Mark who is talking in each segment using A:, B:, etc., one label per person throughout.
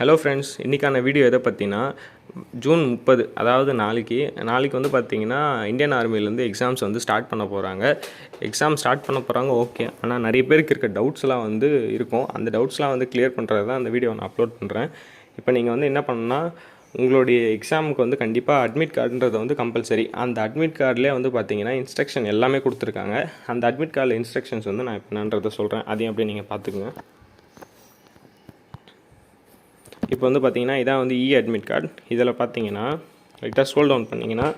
A: Hello friends இன்றைக்கான video எதை பற்றினா ஜூன் முப்பது அதாவது நாளைக்கு நாளைக்கு வந்து பார்த்தீங்கன்னா இந்தியன் ஆர்மிலேருந்து எக்ஸாம்ஸ் வந்து ஸ்டார்ட் பண்ண போகிறாங்க எக்ஸாம் ஸ்டார்ட் பண்ண போகிறாங்க ஓகே ஆனால் நிறைய பேருக்கு இருக்க டவுட்ஸ்லாம் வந்து இருக்கும். அந்த டவுட்ஸ்லாம் வந்து கிளியர் பண்ணுறது தான் அந்த வீடியோ நான் அப்லோட் பண்ணுறேன் இப்போ நீங்கள் வந்து என்ன பண்ணணும்னா உங்களுடைய எக்ஸாமுக்கு வந்து கண்டிப்பாக அட்மிட் கார்டுன்றது வந்து கம்பல்சரி அந்த அட்மிட் கார்டிலே வந்து பார்த்தீங்கன்னா இன்ஸ்ட்ரக்ஷன் எல்லாமே கொடுத்துருக்காங்க. அந்த அட்மிட் கார்டில் இன்ஸ்ட்ரக்ஷன்ஸ் வந்து நான் என்னன்றதை சொல்கிறேன் அதையும் அப்படியே நீங்கள் பார்த்துக்குங்க இப்போ வந்து பார்த்தீங்கன்னா இதான் வந்து இ அட்மிட் கார்டு இதில் பார்த்தீங்கன்னா லைட்டாக ஸ்க்ரோல் டவுன் பண்ணிங்கன்னா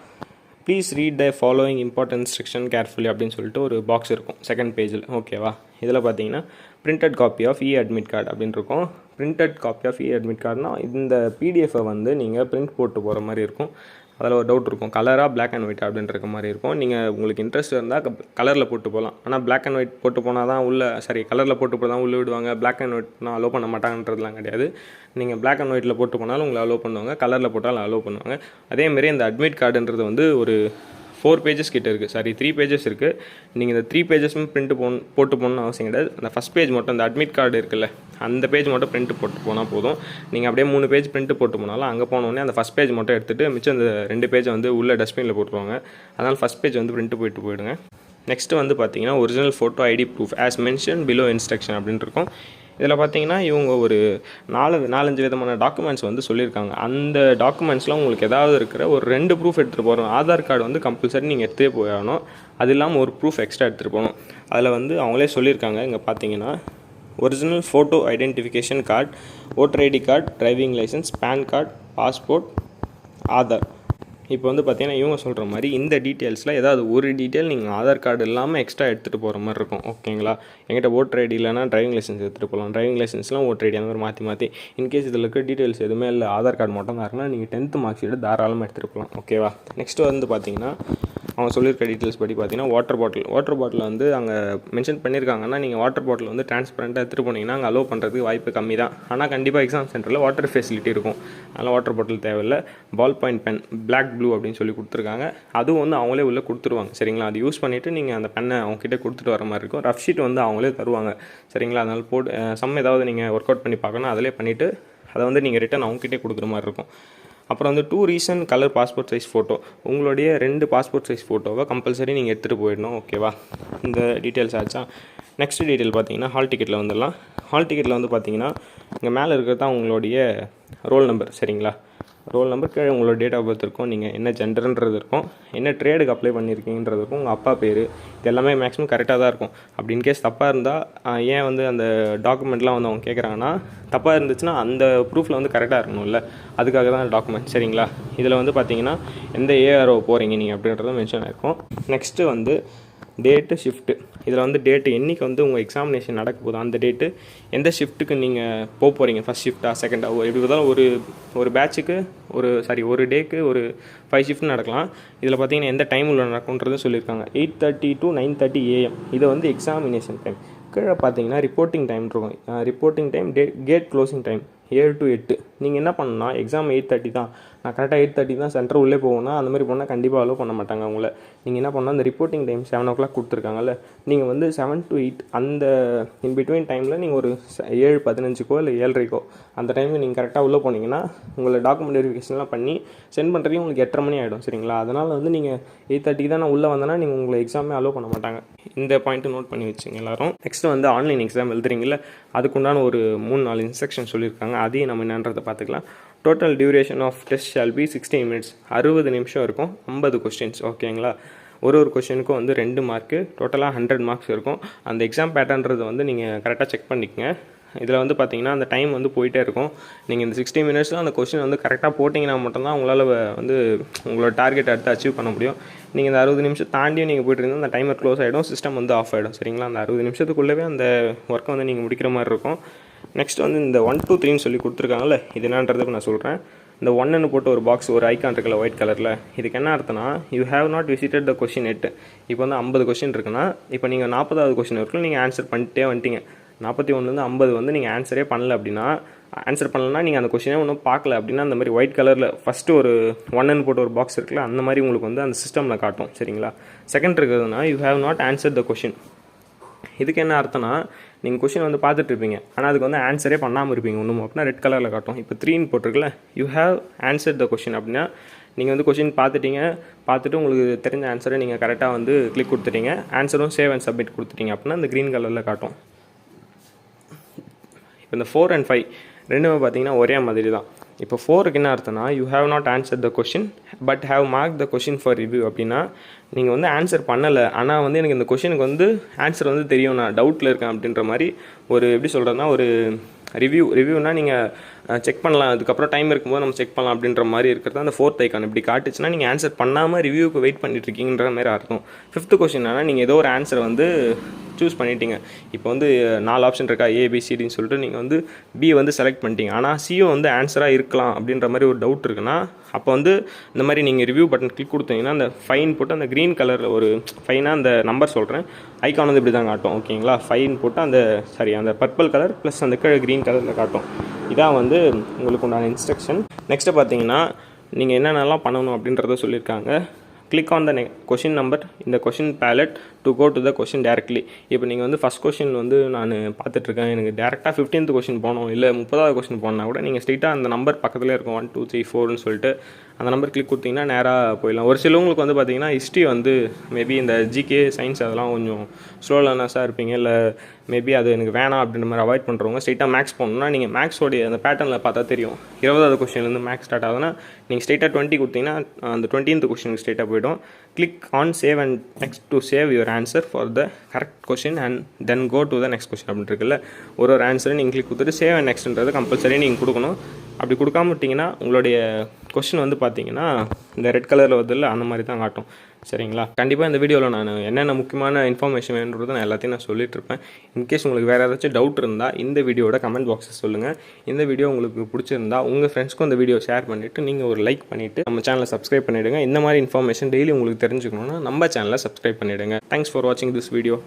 A: please read the following important instruction carefully அப்படின்னு சொல்லிட்டு ஒரு பாக்ஸ் இருக்கும். செகண்ட் பேஜில் ஓகேவா இதில் பார்த்தீங்கன்னா printed copy of e admit card அப்படின்னு இருக்கும். Printed copy of e admit கார்டுனால் இந்த பிடிஎஃபை வந்து நீங்கள் பிரிண்ட் போட்டு போகிற மாதிரி இருக்கும். அதில் ஒரு டவுட் இருக்கும். கலராக பிளாக் அண்ட் ஒயிட் அப்படின்ற மாதிரி இருக்கும். நீங்கள் உங்களுக்கு இன்ட்ரெஸ்ட் இருந்தால் கலரில் போட்டு போகலாம் ஆனால் பிளாக் அண்ட் ஒயிட் போட்டு போனால் தான் உள்ளே சரி கலரில் போட்டு போனால் தான் உள்ளே விடுவாங்க. பிளாக் அண்ட் ஒயிட்னா அலோவ் பண்ண மாட்டாங்கன்றதுலாம் கிடையாது. நீங்கள் பிளாக் அண்ட் ஒயிட்டில் போட்டு போனாலும் உங்களை அலோவ் பண்ணுவாங்க. கலரில் போட்டாலும் அலோவ் பண்ணுவாங்க. அதேமாரி இந்த அட்மிட் கார்டுன்றது வந்து ஒரு ஃபோர் பேஜஸ் கிட்டே இருக்குது சாரி த்ரீ பேஜஸ் இருக்குது நீங்கள் இந்த த்ரீ பேஜஸும் பிரிண்ட் போன் போட்டு போகணும்னு அவசியம் கிடையாது. அந்த ஃபஸ்ட் பேஜ் மட்டும் அந்த அட்மிட் கார்டு இருக்குல்ல அந்த பேஜ் மட்டும் பிரிண்ட் போட்டு போனால் போதும். நீங்கள் அப்படியே மூணு பேஜ் பிரிண்ட் போட்டு போனாலும் அங்கே போனோடனே அந்த ஃபஸ்ட் பேஜ் மட்டும் எடுத்துகிட்டு மிச்சம் அந்த ரெண்டு பேஜை வந்து உள்ள டஸ்ட்பினில் போட்டுருவாங்க. அதனால் ஃபஸ்ட் பேஜ் வந்து பிரிண்ட் போயிட்டு போயிடுங்க. நெக்ஸ்ட்டு வந்து பார்த்தீங்கன்னா original photo ID proof as mention below instruction அப்படின்னு இருக்கும். இதில் பார்த்தீங்கன்னா இவங்க ஒரு நாலு நாலஞ்சு விதமான டாக்குமெண்ட்ஸ் வந்து சொல்லியிருக்காங்க. அந்த டாக்குமெண்ட்ஸ்லாம் உங்களுக்கு ஏதாவது இருக்கிற ஒரு ரெண்டு ப்ரூஃப் எடுத்துகிட்டு போகிறோம் ஆதார் கார்டு வந்து கம்பல்சரி நீங்கள் எடுத்தே போயிடணும் அது இல்லாமல் ஒரு ப்ரூஃப் எக்ஸ்ட்ரா எடுத்துகிட்டு போகணும். அதில் வந்து அவங்களே சொல்லியிருக்காங்க. இங்கே பார்த்தீங்கன்னா original photo identification card voter ID card driving licence PAN card passport Aadhaar இப்போ வந்து பார்த்தீங்கன்னா இவங்க சொல்கிற மாதிரி இந்த டீட்டெயில்ஸில் ஏதாவது ஒரு டீட்டெயில் நீங்கள் ஆதார் கார்டு இல்லாமல் எக்ஸ்ட்ரா எடுத்துகிட்டு போகிற மாதிரி இருக்கும். ஓகேங்களா எங்கிட்ட ஓட்டர் ஐடி இல்லைனா டிரைவிங் லைசன்ஸ் எடுத்துகிட்டு போகலாம் டிரைவிங் லைசன்ஸ்லாம் ஓட்டர் ஐடி அந்த மாதிரி மாற்றி மாற்றி இன்கேஸ் இதில் இருக்க டீட்டெயில்ஸ் எதுவுமே இல்லை ஆதார் கார்டு மட்டும் தான் இருக்குன்னா நீங்கள் டென்த்து மார்க் ஷீட்டு தாராளமாக எடுத்துகிட்டு போகலாம் ஓகேவா நெக்ஸ்ட்டு வந்து பார்த்தீங்கன்னா அவங்க சொல்லியிருக்க டீட்டெயில்ஸ் படி பார்த்தீங்கன்னா வாட்டர் பாட்டில் வாட்டர் பாட்டில் வந்து அங்கே மென்ஷன் பண்ணியிருக்காங்கன்னா நீங்கள் வாட்டர் பாட்டில் வந்து டிரான்ஸ்பரண்ட்டாக எடுத்துகிட்டு போனீங்கன்னா அங்கே அலோவ் பண்ணுறதுக்கு வாய்ப்பு கம்மி தான். ஆனால் கண்டிப்பாக எக்ஸாம் சென்டரில் வாட்டர் ஃபெசிலிட்டி இருக்கும். அதனால் வாட்டர் பாட்டில் தேவையில்லை. Ball point pen black blue அப்படின்னு சொல்லி கொடுத்துருக்காங்க. அதுவும் வந்து அவங்களே உள்ளே கொடுத்துருவாங்க. சரிங்களா? அது யூஸ் பண்ணிவிட்டு நீங்கள் அந்த பெண்ணை அவங்ககிட்ட கொடுத்துட்டு வர மாதிரி இருக்கும். ரஃப் ஷீட் வந்து அவங்களே தருவாங்க. சரிங்களா? அதனால் போட்டு சம் ஏதாவது நீங்கள் ஒர்க் அவுட் பண்ணி பார்க்கணும் அதிலே பண்ணிவிட்டு அதை வந்து நீங்கள் ரிட்டன் அவங்ககிட்டே கொடுக்குற மாதிரி இருக்கும். அப்புறம் வந்து two recent colour passport size photo உங்களுடைய ரெண்டு பாஸ்போர்ட் சைஸ் ஃபோட்டோவை கம்பல்சரி நீங்கள் எடுத்துகிட்டு போயிடணும் ஓகேவா இந்த டீட்டெயில்ஸ் ஆச்சா? நெக்ஸ்ட் டீட்டெயில் பார்த்தீங்கன்னா ஹால் டிக்கெட்டில் வந்துடலாம். ஹால் டிக்கெட்டில் வந்து பார்த்தீங்கன்னா இங்கே மேலே இருக்கிறது தான் உங்களுடைய ரோல் நம்பர் சரிங்களா? ரோல் நம்பர் கீழே உங்களோட டேட் ஆஃப் பர்த் இருக்கும். நீங்கள் என்ன ஜெண்டர்ன்றது இருக்கும். என்ன ட்ரேடுக்கு அப்ளை பண்ணியிருக்கீங்கன்றது இருக்கும். உங்கள் அப்பா பேர். இது எல்லாமே மேக்ஸிமம் கரெக்டாக தான் இருக்கும். அப்படி இன்கேஸ் தப்பாக இருந்தால் ஏன் வந்து அந்த டாக்குமெண்ட்லாம் வந்து அவங்க கேட்குறாங்கன்னா தப்பாக இருந்துச்சுன்னா அந்த ப்ரூஃபில் வந்து கரெக்டாக இருக்கணும்ல. அதுக்காக தான் டாக்குமெண்ட் சரிங்களா? இதில் வந்து பார்த்தீங்கன்னா எந்த ஏஆர்ஓ போகிறீங்க நீங்கள் அப்படின்றத மென்ஷன் ஆகிருக்கும் நெக்ஸ்ட்டு வந்து டேட்டு ஷிஃப்ட்டு இதில் வந்து டேட்டு என்றைக்கு வந்து உங்கள் எக்ஸாமினேஷன் நடக்க போகுது அந்த டேட்டு எந்த ஷிஃப்ட்டுக்கு நீங்கள் போக போகிறீங்க ஃபஸ்ட் ஷிஃப்ட்டாக செகண்டாக எப்படி பார்த்தாலும் ஒரு ஒரு பேட்சுக்கு ஒரு சாரி ஒரு டேக்கு ஒரு ஃபைவ் ஷிஃப்ட் நடக்கலாம். இதில் பார்த்தீங்கன்னா எந்த டைம் உள்ள நடக்கும்ன்றது சொல்லியிருக்காங்க. Eight thirty to nine thirty AM இது வந்து எக்ஸாமினேஷன் டைம் கீழே பார்த்தீங்கன்னா ரிப்போர்ட்டிங் டைம் இருக்கும். Reporting time the gate closing time ஏழு டு எட்டு. நீங்கள் என்ன பண்ணணும்னா எக்ஸாம் எயிட் தேர்ட்டி தான். நான் கரெக்டாக எயிட் தேர்ட்டி தான் சென்டர் உள்ளே போகணும்னா அந்த மாதிரி போனால் கண்டிப்பாக அலோவ் பண்ண மாட்டாங்க அவங்கள நீங்கள் என்ன பண்ணால் அந்த reporting time seven o'clock கொடுத்துருக்காங்கல்ல நீங்கள் வந்து செவன் டு எயிட் அந்த இன் பிட்வீன் டைமில் நீங்கள் ஒரு ஏழு பதினஞ்சுக்கோ இல்லை ஏழரைக்கோ அந்த டைமில் நீங்கள் கரெக்டாக உள்ளே போனீங்கன்னா உங்களை டாக்குமெண்ட் வெரிஃபிகேஷன்லாம் பண்ணி சென்ட் பண்ணுறதுக்கு உங்களுக்கு எட்டரை மணி ஆகிடும் சரிங்களா? அதனால் வந்து நீங்கள் எயிட் தேர்ட்டிக்கு தான் நான் உள்ளே வந்தேன்னா நீங்கள் உங்களை எக்ஸாமே அலோவ் பண்ண மாட்டாங்க. இந்த பாயிண்ட்டு நோட் பண்ணி வச்சுங்க எல்லாரும். நெக்ஸ்ட் வந்து ஆன்லைன் எக்ஸாம் எழுதுறீங்களா அதுக்குண்டான ஒரு மூணு நாலு இன்ஸ்ட்ரக்ஷன் சொல்லியிருக்காங்க. அதையும் நம்ம என்னன்றதை பார்த்துக்கலாம். Total duration of test shall be sixteen minutes அறுபது நிமிஷம் இருக்கும். ஐம்பது கொஸ்டின்ஸ் ஓகேங்களா? ஒரு ஒரு கொஷனுக்கும் வந்து ரெண்டு மார்க்கு டோட்டலாக ஹண்ட்ரட் மார்க்ஸ் இருக்கும். அந்த எக்ஸாம் பேட்டர்ன்றது வந்து நீங்கள் கரெக்டாக செக் பண்ணிக்கங்க. இதில் வந்து பார்த்தீங்கன்னா அந்த டைம் வந்து போயிட்டே இருக்கும். நீங்கள் இந்த சிக்ஸ்டி மினிட்ஸில் அந்த கொஸ்டின் வந்து கரெக்டாக போட்டிங்கன்னா மட்டும்தான் உங்களால் வந்து உங்களோட டார்கெட் அடுத்து அச்சீவ் பண்ண முடியும். நீங்கள் இந்த அறுபது நிமிஷம் தாண்டியும் நீங்கள் போய்ட்டு இருந்தால் அந்த டைமர் க்ளோஸ் ஆகிடும் சிஸ்டம் வந்து ஆஃப் ஆகிடும் சரிங்களா? அந்த அறுபது நிமிஷத்துக்குள்ளவே அந்த ஒர்க்கை வந்து நீங்கள் முடிக்கிற மாதிரி இருக்கும். நெக்ஸ்ட் வந்து இந்த ஒன் டூ த்ரீன்னு சொல்லி கொடுத்துருக்காங்கல்ல இது என்னன்றதுக்கு நான் சொல்கிறேன் இந்த ஒன்னு போட்டு ஒரு பாக்ஸ் ஒரு ஐக்கான் இருக்குல்ல ஒயிட் கலரில் இதுக்கு என்ன அர்த்தம்னா you have not visited the question எட்டு இப்போ வந்து ஐம்பது கொஷின் இருக்குன்னா இப்போ நீங்கள் நாற்பதாவது கொஷின் இருக்குல்ல நீங்கள் ஆன்சர் பண்ணிட்டே வந்துட்டீங்க. நாற்பத்தி ஒன்றுலேருந்து ஐம்பது வந்து நீங்கள் ஆன்சரே பண்ணல அப்படின்னா ஆன்சர் பண்ணலன்னா நீங்கள் அந்த கொஷினே ஒன்றும் பார்க்கல அப்படின்னா அந்த மாதிரி ஒயிட் கலரில் ஃபஸ்ட்டு ஒரு ஒன்னு போட்டு ஒரு பாக்ஸ் இருக்குல்ல அந்த மாதிரி உங்களுக்கு வந்து அந்த சிஸ்டமில் காட்டும் சரிங்களா? செகண்ட் இருக்கிறதுனா you have not answer the question இதுக்கு என்ன அர்த்தம்னா நீங்கள் கொஷின் வந்து பார்த்துட்டு இருப்பீங்க ஆனால் அதுக்கு வந்து ஆன்சரே பண்ணாமல் இருப்பீங்க. ஒன்றும் அப்படின்னா ரெட் கலரில் காட்டும். இப்போ த்ரீன்னு போட்டிருக்குல்ல you have answer the question அப்படின்னா நீங்கள் வந்து கொஷின் பார்த்துட்டீங்க. பார்த்துட்டு உங்களுக்கு தெரிஞ்ச ஆன்சரை நீங்கள் கரெக்டாக வந்து கிளிக் கொடுத்துட்டீங்க. ஆன்சரும் சேவ் அண்ட் சப்மிட் கொடுத்துட்டீங்க. அப்படின்னா அந்த க்ரீன் கலரில் காட்டும். இப்போ இந்த ஃபோர் அண்ட் ஃபைவ் ரெண்டுமே பார்த்தீங்கன்னா ஒரே மாதிரி தான் இப்போ ஃபோருக்கு என்ன அர்த்தம்னா you have not answer the question but have mark the question for review அப்படின்னா நீங்கள் வந்து ஆன்சர் பண்ணலை ஆனால் வந்து எனக்கு இந்த கொஷினுக்கு வந்து ஆன்சர் வந்து தெரியும் நான் டவுட்டில் இருக்கேன் அப்படின்ற மாதிரி ஒரு எப்படி சொல்கிறதுனா ஒரு ரிவ்யூ ரிவ்யூனா நீங்கள் செக் பண்ணலாம் அதுக்கப்புறம் டைம் இருக்கும்போது நம்ம செக் பண்ணலாம் அப்படின்ற மாதிரி இருக்கிறது அந்த ஃபோர்த் ஐக்கான் இப்படி காட்டுச்சுன்னா நீங்கள் ஆன்சர் பண்ணாமல் ரிவ்யூக்கு வெயிட் பண்ணிட்டு இருக்கீங்கன்ற மாதிரி அர்த்தம். ஃபிஃப்த்து கொஷின் ஆனால் நீங்கள் ஏதோ ஒரு ஆன்சர் வந்து சூஸ் பண்ணிட்டீங்க. இப்போ வந்து நாலு ஆப்ஷன் இருக்கா? ஏபிசிடின்னு சொல்லிட்டு நீங்கள் வந்து பி வந்து செலக்ட் பண்ணிட்டீங்க. ஆனால் சியும் வந்து ஆன்சராக இருக்கலாம் அப்படின்ற மாதிரி ஒரு டவுட் இருக்குன்னா அப்போ வந்து இந்த மாதிரி நீங்கள் ரிவ்யூ பட்டன் கிளிக் கொடுத்தீங்கன்னா அந்த ஃபைன் போட்டு அந்த க்ரீன் கலரில் ஒரு ஃபைனாக அந்த நம்பர் சொல்கிறேன் ஐக்கான் வந்து இப்படி தான் காட்டும் ஓகேங்களா ஃபைன் போட்டு அந்த சாரி அந்த பர்பிள் கலர் ப்ளஸ் அந்த கீழே க்ரீன் கலரில் காட்டும். இதான் வந்து உங்களுக்கு உண்டான இன்ஸ்ட்ரக்ஷன் நெக்ஸ்ட்டு பார்த்தீங்கன்னா நீங்கள் என்னென்னலாம் பண்ணணும் அப்படின்றத சொல்லியிருக்காங்க. கிளிக் ஆன் த நெ கொஷின் நம்பர் இந்த question palette to go to the question directly இப்போ நீங்கள் வந்து ஃபஸ்ட் கொஷின் வந்து நான் பார்த்துட்ருக்கேன் எனக்கு டேரெக்டாக ஃபிஃப்டீன்த் கொஷின் போனோம். இல்லை முப்பதாவது கொஷின் போனால் கூட நீங்கள் ஸ்ட்ரெயிட்டாக அந்த நம்பர் பக்கத்தில் இருக்கும். ஒன் டூ த்ரீ ஃபோர்னு சொல்லிட்டு அந்த நம்பர் கிளிக் கொடுத்தீங்கன்னா நேராக போயிடலாம். ஒரு சிலவங்களுக்கு வந்து பார்த்தீங்கன்னா ஹிஸ்ட்ரி வந்து மேபி இந்த ஜிகே சயின்ஸ் அதெல்லாம் கொஞ்சம் ஸ்லோ லேர்னர்ஸாக இருப்பீங்க. இல்லை மேபி அது எனக்கு வேணாம் அப்படின்ற மாதிரி அவாய்ட் பண்ணுறவங்க ஸ்ட்ரெயிட்டாக மேக்ஸ் போகணுன்னா நீங்கள் மேக்ஸோடைய அந்த பேட்டர்னில் பார்த்தா தெரியும். இருபதாவது கொஸ்டின்லேருந்து மேக்ஸ் ஸ்டார்ட் ஆகுதுன்னா நீங்கள் ஸ்ட்ரெயிட்டாக டுவெண்ட்டி கொடுத்தீங்கன்னா அந்த டுவெண்ட்டீன்த் கொஸ்டினுக்கு ஸ்டேட்டாக போய்டும். Click on save and next to save your answer for the correct question and then go to the next question அப்படின்ட்டு இருக்குல்ல? ஒரு ஒரு ஆன்சரை நீங்கள் கிளிக் கொடுத்துட்டு சேவ் அண்ட் நெக்ஸ்ட்ன்றது கம்பல்சரி நீங்கள் கொடுக்கணும். அப்படி கொடுக்காம விட்டிங்கன்னா உங்களுடைய கொஷின் வந்து பார்த்தீங்கன்னா இந்த ரெட் கலரில் வருதில்ல அந்த மாதிரி தான் காட்டும். சரிங்களா? கண்டிப்பாக இந்த வீடியோவில் நான் என்னென்ன முக்கியமான இன்ஃபர்மேஷன் வேணுன்றதை நான் எல்லாத்தையும் நான் சொல்லிட்டுருப்பேன் இன்கேஸ் உங்களுக்கு வேறு ஏதாச்சும் டவுட் இருந்தால் இந்த வீடியோட கமெண்ட் பாக்ஸில் சொல்லுங்கள் இந்த வீடியோ உங்களுக்கு பிடிச்சிருந்தா உங்கள் ஃப்ரெண்ட்ஸ்க்கும் இந்த வீடியோ ஷேர் பண்ணிவிட்டு நீங்கள் ஒரு லைக் பண்ணிவிட்டு நம்ம சேனலை சப்ஸ்கிரைப் பண்ணிவிடுங்க இந்த மாதிரி இன்ஃபர்மேஷன் டெய்லி உங்களுக்கு தெரிஞ்சுக்கணுன்னா நம்ம சேனலை சப்ஸ்கிரைப் பண்ணிவிடுங்க தேங்க்ஸ் ஃபார் வாட்சிங் திஸ் வீடியோ